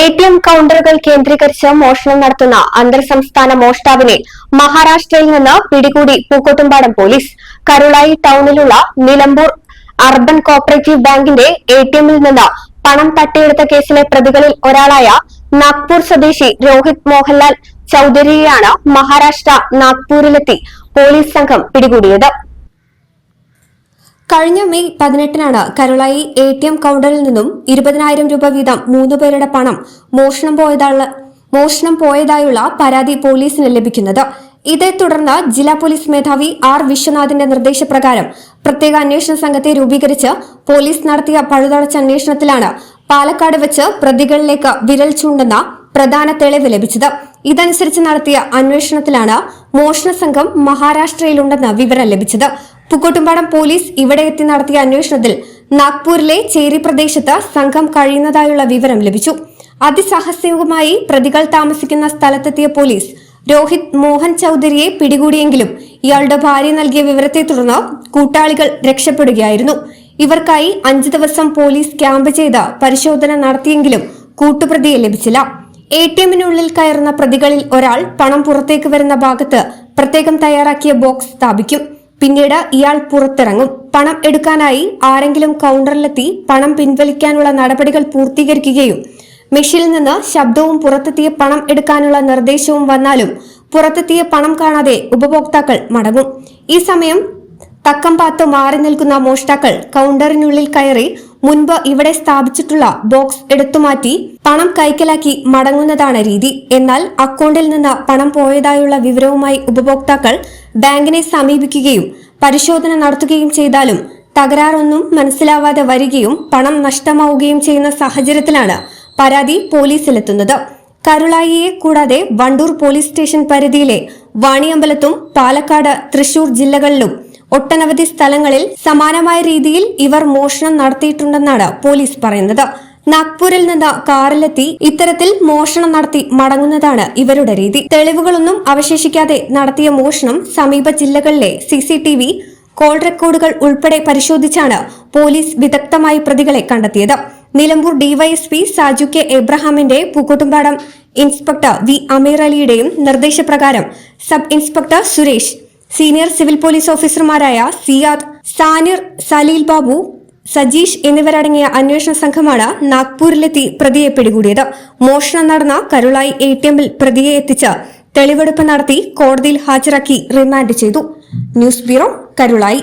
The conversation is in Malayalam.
എ ടി എം കൌണ്ടറുകൾ കേന്ദ്രീകരിച്ച് മോഷണം നടത്തുന്ന അന്തർ സംസ്ഥാന മോഷ്ടാവിനെ മഹാരാഷ്ട്രയിൽ നിന്ന് പിടികൂടി പൂക്കോട്ടുംപാടം പോലീസ്. കരുളായി ടൌണിലുള്ള നിലമ്പൂർ അർബൻ കോപ്പറേറ്റീവ് ബാങ്കിന്റെ എ ടി എമ്മിൽ നിന്ന് പണം തട്ടിയെടുത്ത കേസിലെ പ്രതികളിൽ ഒരാളായ നാഗ്പൂർ സ്വദേശി രോഹിത് മോഹൻലാൽ ചൌധരിയെയാണ് മഹാരാഷ്ട്ര നാഗ്പൂരിലെത്തി പോലീസ് സംഘം പിടികൂടിയത്. കഴിഞ്ഞ മെയ് പതിനെട്ടിനാണ് കരുളായി എ ടി എം കൗണ്ടറിൽ നിന്നും ഇരുപതിനായിരം രൂപ വീതം മൂന്ന് പേരുടെ പണം മോഷണം പോയതാണ് മോഷണം പോയതായുള്ള പരാതി പോലീസിന് ലഭിക്കുന്നത്. ഇതേ തുടർന്ന് ജില്ലാ പോലീസ് മേധാവി ആർ വിശ്വനാഥിന്റെ നിർദ്ദേശപ്രകാരം പ്രത്യേക അന്വേഷണ സംഘത്തെ രൂപീകരിച്ച് പോലീസ് നടത്തിയ പഴുതടച്ച അന്വേഷണത്തിലാണ് പാലക്കാട് വെച്ച് പ്രതികളിലേക്ക് വിരൽ ചൂണ്ടുന്ന പ്രധാന തെളിവ് ലഭിച്ചത്. ഇതനുസരിച്ച് നടത്തിയ അന്വേഷണത്തിലാണ് മോഷണ സംഘം മഹാരാഷ്ട്രയിലുണ്ടെന്ന് വിവരം ലഭിച്ചത്. പൂക്കോട്ടുംപാടം പോലീസ് ഇവിടെ എത്തി നടത്തിയ അന്വേഷണത്തിൽ നാഗ്പൂരിലെ ചേരി പ്രദേശത്ത് സംഘം കഴിയുന്നതായുള്ള വിവരം ലഭിച്ചു. അതിസാഹസികമായി പ്രതികൾ താമസിക്കുന്ന സ്ഥലത്തെത്തിയ പോലീസ് രോഹിത് മോഹൻ ചൌധരിയെ പിടികൂടിയെങ്കിലും ഇയാളുടെ ഭാര്യ നൽകിയ വിവരത്തെ തുടർന്ന് കൂട്ടാളികൾ രക്ഷപ്പെടുകയായിരുന്നു. ഇവർക്കായി അഞ്ചു ദിവസം പോലീസ് ക്യാമ്പ് ചെയ്ത് പരിശോധന നടത്തിയെങ്കിലും കൂട്ടുപ്രതിയെ ലഭിച്ചില്ല. എ ടി എമ്മിനുള്ളിൽ കയറുന്ന പ്രതികളിൽ ഒരാൾ പണം പുറത്തേക്ക് വരുന്ന ഭാഗത്ത് പ്രത്യേകം തയ്യാറാക്കിയ ബോക്സ് സ്ഥാപിക്കും. പിന്നീട് ഇയാൾ പുറത്തിറങ്ങും. പണം എടുക്കാനായി ആരെങ്കിലും കൗണ്ടറിലെത്തി പണം പിൻവലിക്കാനുള്ള നടപടികൾ പൂർത്തീകരിക്കുകയും മെഷീനിൽ നിന്ന് ശബ്ദവും പുറത്തെത്തിയ പണം എടുക്കാനുള്ള നിർദ്ദേശവും വന്നാലും പുറത്തെത്തിയ പണം കാണാതെ ഉപഭോക്താക്കൾ മടങ്ങും. ഈ സമയം തക്കം പാത്ത് മാറി നിൽക്കുന്ന മോഷ്ടാക്കൾ കൗണ്ടറിനുള്ളിൽ കയറി മുൻപ് ഇവിടെ സ്ഥാപിച്ചിട്ടുള്ള ബോക്സ് എടുത്തുമാറ്റി പണം കൈക്കലാക്കി മടങ്ങുന്നതാണ് രീതി. എന്നാൽ അക്കൗണ്ടിൽ നിന്ന് പണം പോയതായുള്ള വിവരവുമായി ഉപഭോക്താക്കൾ ബാങ്കിനെ സമീപിക്കുകയും പരിശോധന നടത്തുകയും ചെയ്താലും തകരാറൊന്നും മനസ്സിലാവാതെ വരികയും പണം നഷ്ടമാവുകയും ചെയ്യുന്ന സാഹചര്യത്തിലാണ് പരാതി പോലീസിലെത്തുന്നത്. കരുളായിയെ കൂടാതെ വണ്ടൂർ പോലീസ് സ്റ്റേഷൻ പരിധിയിലെ വാണിയമ്പലത്തും പാലക്കാട് തൃശൂർ ജില്ലകളിലും ഒട്ടനവധി സ്ഥലങ്ങളിൽ സമാനമായ രീതിയിൽ ഇവർ മോഷണം നടത്തിയിട്ടുണ്ടെന്നാണ് പോലീസ് പറയുന്നത്. നാഗ്പൂരിൽ നിന്ന് കാറിലെത്തി ഇത്തരത്തിൽ മോഷണം നടത്തി മടങ്ങുന്നതാണ് ഇവരുടെ രീതി. തെളിവുകളൊന്നും അവശേഷിക്കാതെ നടത്തിയ മോഷണം സമീപ ജില്ലകളിലെ സിസിടിവി കോൾ റെക്കോർഡുകൾ ഉൾപ്പെടെ പരിശോധിച്ചാണ് പോലീസ് വിദഗ്ധമായി പ്രതികളെ കണ്ടെത്തിയത്. നിലമ്പൂർ ഡിവൈഎസ്പി സാജു കെ എബ്രഹാമിന്റെ പൂക്കോട്ടുംപാടം ഇൻസ്പെക്ടർ വി അമീർ അലിയുടെയും നിർദ്ദേശപ്രകാരം sub inspector Suresh senior civil police ഓഫീസർമാരായ സിയാദ് സാനിർ സലീൽ ബാബു സജീഷ് എന്നിവരടങ്ങിയ അന്വേഷണ സംഘമാണ് നാഗ്പൂരിലെത്തി പ്രതിയെ പിടികൂടിയത്. മോഷണം നടന്ന കരുളായി എ ടി എമ്മിൽ പ്രതിയെ എത്തിച്ച് തെളിവെടുപ്പ് നടത്തി കോടതിയിൽ ഹാജരാക്കി റിമാൻഡ് ചെയ്തു. News bureau Karulai.